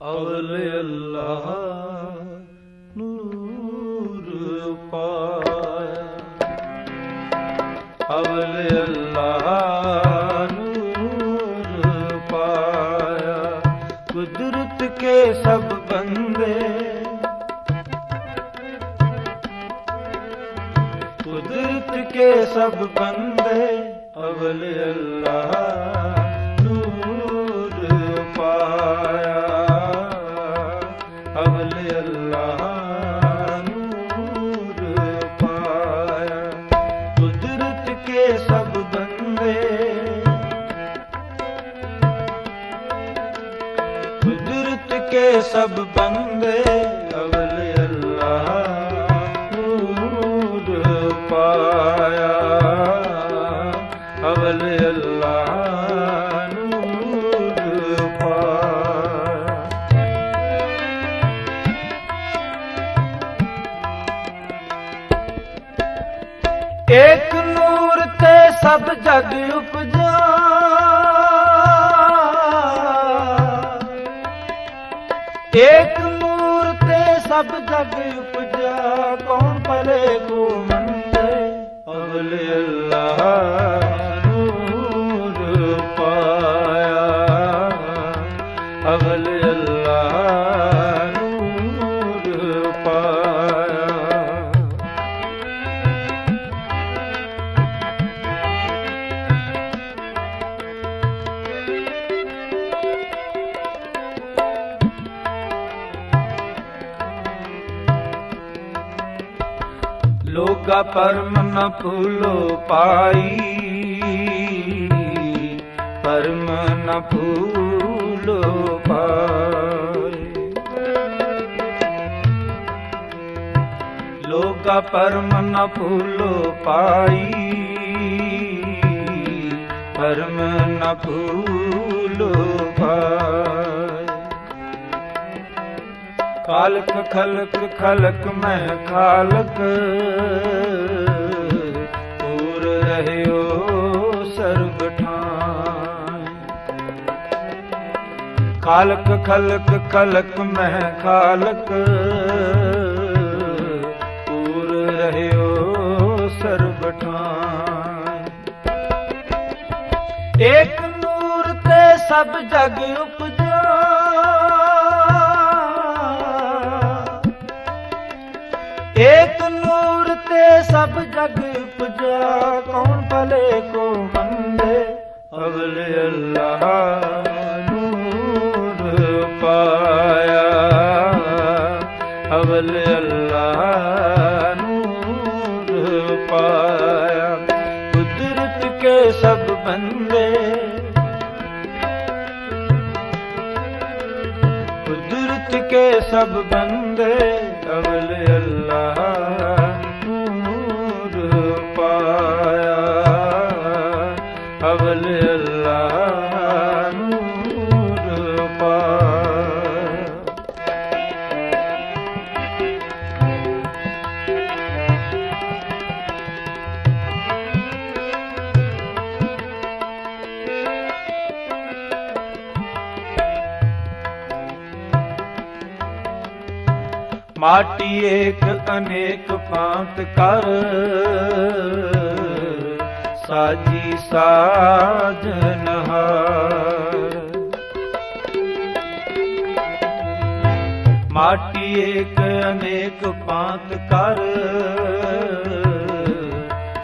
ਅਵਲ ਅੱਲਾਹ ਨੂਰ ਪਾਇਆ। ਅਵਲ ਅੱਲਾਹ ਨੂਰ ਪਾਇਆ। ਕੁਦਰਤ ਕੇ ਸਭ ਬੰਦੇ ਕੁਦਰਤ ਕੇ ਸਭ ਬੰਦੇ ਅਵਲ ਅੱਲਾਹ ਕੇ ਸਭ ਬੰਦੇ ਅਵਲ ਅੱਲਾਹ ਨੂਰ ਪਾਇਆ। ਅਵਲ ਅੱਲਾਹ ਨੂਰ ਪਾਇਆ। ਏਕ ਨੂਰ ਤੇ ਸਭ ਜਗ ਉਪਜੇ। ਏਕ ਲੋਗਾ ਪਰਮ ਨ ਫੂਲੋ ਪਾਈ। ਪਰਮ ਨ ਫੂਲੋ ਪਾਈ। ਲੋਗਾ ਪਰਮ ਨ ਫੂਲੋ ਪਾਈ। ਪਰਮ ਨ ਫੂਲੋ ਪਾਈ। ਖਾਲਕ, ਖਲਕ ਖਲਕ, ਮੈਂ ਖਾਲਕ। ਪੂਰ ਰਹਿਓ ਸਰਬ ਠਾਈ ਖਾਲਕ, ਖਲਕ ਖਲਕ, ਮੈਂ ਖਾਲਕ। ਪੂਰ ਰਹਿਓ ਸਰਬ ਠਾਈ ਏਕ ਨੂਰ ਤੇ ਸਭ ਜਗ ਸਭ ਜਗ ਪੁਜਾ ਕੌਣ ਭਲੇ ਕੋ ਮੰਦੇ? ਅਗਲੇ ਅੱਲਾਹ ਨੂਰ ਪਾਇਆ। ਅਗਲੇ ਅੱਲਾਹ ਨੂਰ ਪਾਇਆ। ਕੁਦਰਤ ਕੇ ਸਭ ਬੰਦੇ। ਕੁਦਰਤ ਕੇ ਸਭ ਬੰਦੇ। ਮਾਟੀ ਏਕ ਅਨੇਕ ਪਾਂਤ ਕਰ। ਸਾਜੀ ਸਾਜਨਹਾਰ ਮਾਟੀ ਏਕ ਅਨੇਕ ਪਾਂਤ ਕਰ।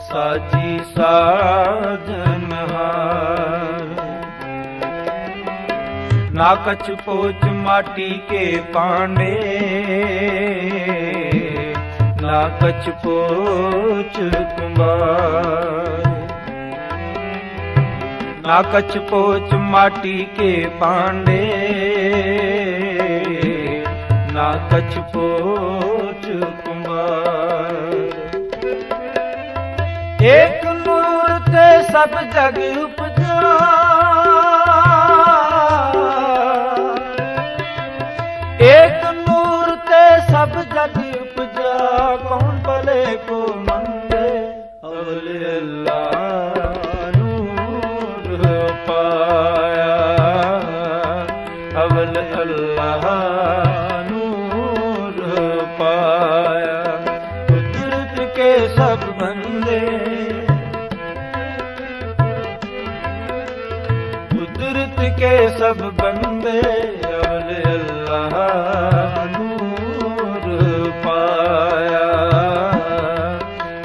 ਸਾਜੀ ਸਾਜਨਹਾਰ ਨਾ ਕਛ ਪੋਚ ਮਾਟੀ ਕੇ ਪਾਂਡੇ ਨਾ ਕਛ ਪੋਚ ਕੁੰਬਾਰ। ਨਾ ਕਛ ਪੋਚ ਮਾਟੀ ਕੇ ਪਾਂਡੇ ਨਾ ਕਛ ਪੋਚ ਕੁੰਬਾਰ। ਏਕ ਨੂਰ ਅਵਲ ਅੱਲਾਹ ਨੂਰ ਪਾਇਆ। ਕੁਦਰਤ ਕੇ ਸਭ ਬੰਦੇ। ਕੁਦਰਤ ਕੇ ਸਭ ਬੰਦੇ ਅਵਲ ਅੱਲਾਹ ਨੂਰ ਪਾਇਆ।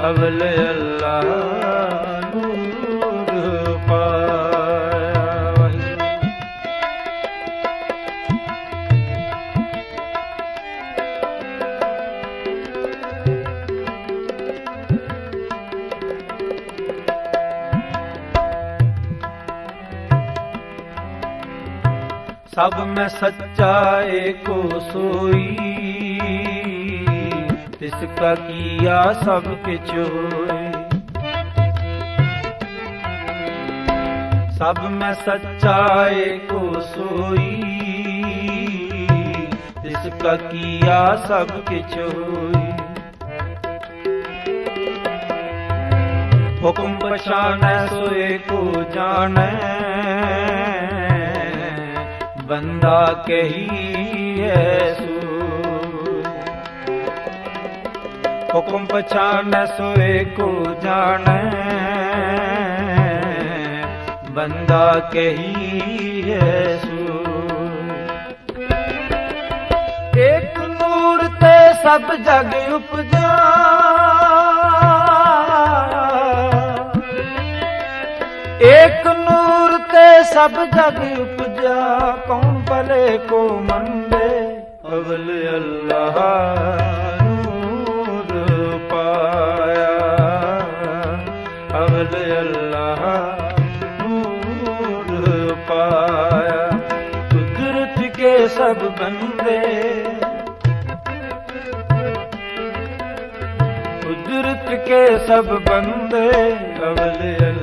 ਅਵਲ ਸਭ ਮੈਂ ਸੱਚਾ ਏਕੋ ਸੋਈ। ਤਿਸ ਕਾ ਕੀਆ ਸਭ ਕਿਛ ਹੋਏ। ਸਭ ਮੈਂ ਸੱਚਾ ਏਕੋ ਸੋਈ। ਤਿਸ ਕਾ ਕੀਆ ਸਭ ਕਿਛ ਹੋਏ। ਹੁਕਮ ਪਛਾਨੈ ਸੋਏ ਕੋ ਜਾਣੈ। ਬੰਦਾ ਕਹੀ ਹੈ ਸੂ ਹੁਕਮ ਪਛਾਣੈ ਸੋਏ ਕੋ ਜਾਣੈ। ਬੰਦਾ ਕਹੀ ਹੈ ਇੱਕ ਨੂਰ ਤੇ ਸਭ ਜਗ ਉਪਜਾ। ਇੱਕ ਨੂਰ ਤੇ ਸਭ ਜਗ ਉਪਜਾ। ਦਇਆ ਕੌਣ ਭਲੇ ਕੋ ਮੰਦੇ ਅਵਲ ਅੱਲਾਹ ਨੂਰ ਪਾਇਆ। ਅਵਲ ਅੱਲਾਹ ਨੂਰ ਪਾਇਆ। ਕੁਦਰਤ ਕੇ ਸਭ ਬੰਦੇ। ਕੁਦਰਤ ਕੇ ਸਭ ਬੰਦੇ। ਅਵਲ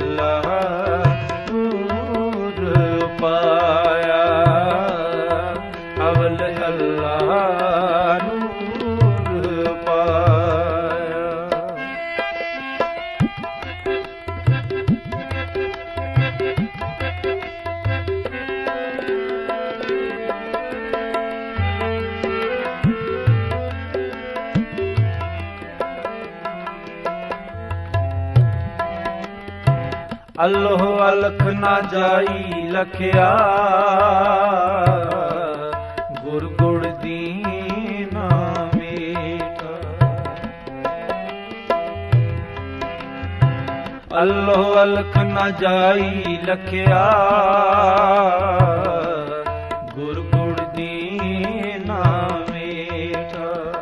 ਅੱਲੋਹ ਅਲਖ ਨਾ ਜਾਈ ਲਖਿਆ। ਗੁਰ ਗੁੜ ਦੀਨਾ ਮੀਠਾ। ਅੱਲੋਹ ਅਲਖ ਨਾ ਜਾਈ ਲਖਿਆ। ਗੁਰ ਗੁੜ ਦੀਨਾ ਮੀਠਾ।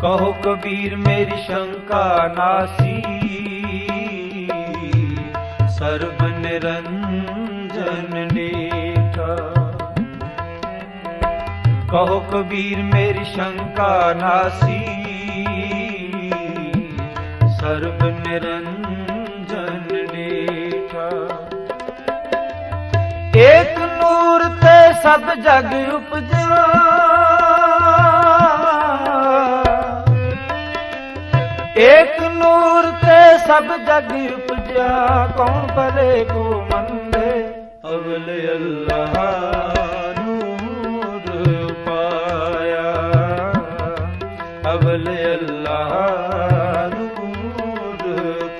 ਕਹੋ ਕਬੀਰ ਮੇਰੀ ਸ਼ੰਕਾ ਨਾਸੀ। ਸਰਬ ਨਿਰੰਜਨ ਨੀਠਾ ਕਹੋ ਕਬੀਰ, ਮੇਰੀ ਸ਼ੰਕਾ ਨਾਸੀ। ਸਰਬ ਨਿਰੰਜਨ ਨੀਠਾ ਏਕ ਨੂਰ ਤੇ ਸਭ ਜਗ ਉਪਜਾ। ਏਕ ਨੂਰ ਤੇ ਸਭ ਜਗ ਦੂਜਾ ਕੌਣ ਭਲੇ ਕੋ ਮੰਦੇ ਅਵਲੇ ਅੱਲਾਹ ਨੂਰ ਪਾਇਆ ਅਵਲੇ ਅੱਲਾਹ ਨੂਰ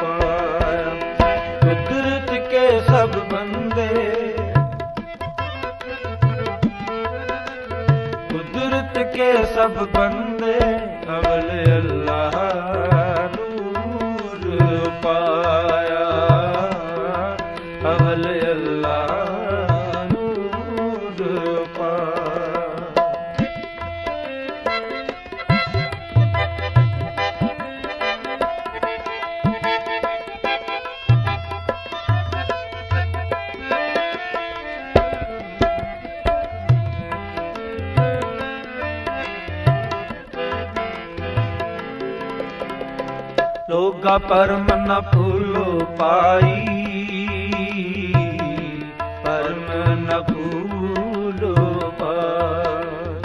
ਪਾਇਆ ਕੁਦਰਤ ਕੇ ਸਭ ਬੰਦੇ। ਕੁਦਰਤ ਕੇ ਸਭ ਬੰਦੇ ਲੋਗਾ ਪਰਮ ਨ ਭੂਲੋ ਪਾਈ। ਪਰਮ ਨ ਭੂਲੋ ਪਾਈ।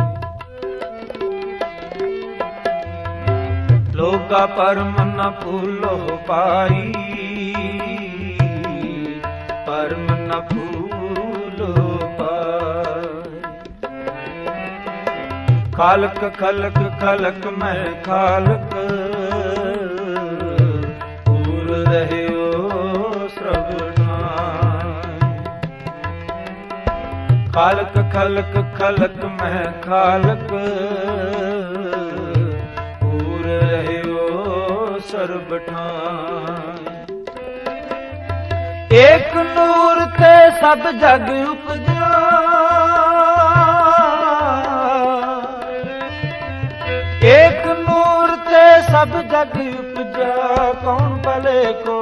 ਲੋਗਾ ਪਰਮ ਨ ਭੂਲੋ ਪਾਈ। ਪਰਮ ਨ ਭੂਲੋ ਪਾਈ। ਖਾਲਕ ਖਲਕ ਖਲਕ ਮੈਂ ਖਾਲਕ। ਖਾਲਕ ਖਲਕ ਖਲਕ, ਮੈਂ ਖਾਲਕ। ਪੂਰ ਰਹਿਓ ਸਰਬ ਠਾਂ ਏਕ ਨੂਰ ਤੇ ਸਭ ਜਗ ਉਪਜਿਆ ਏਕ ਨੂਰ ਤੇ ਸਭ ਜਗ ਉਪਜਿਆ ਕੌਣ ਭਲੇ ਕੋ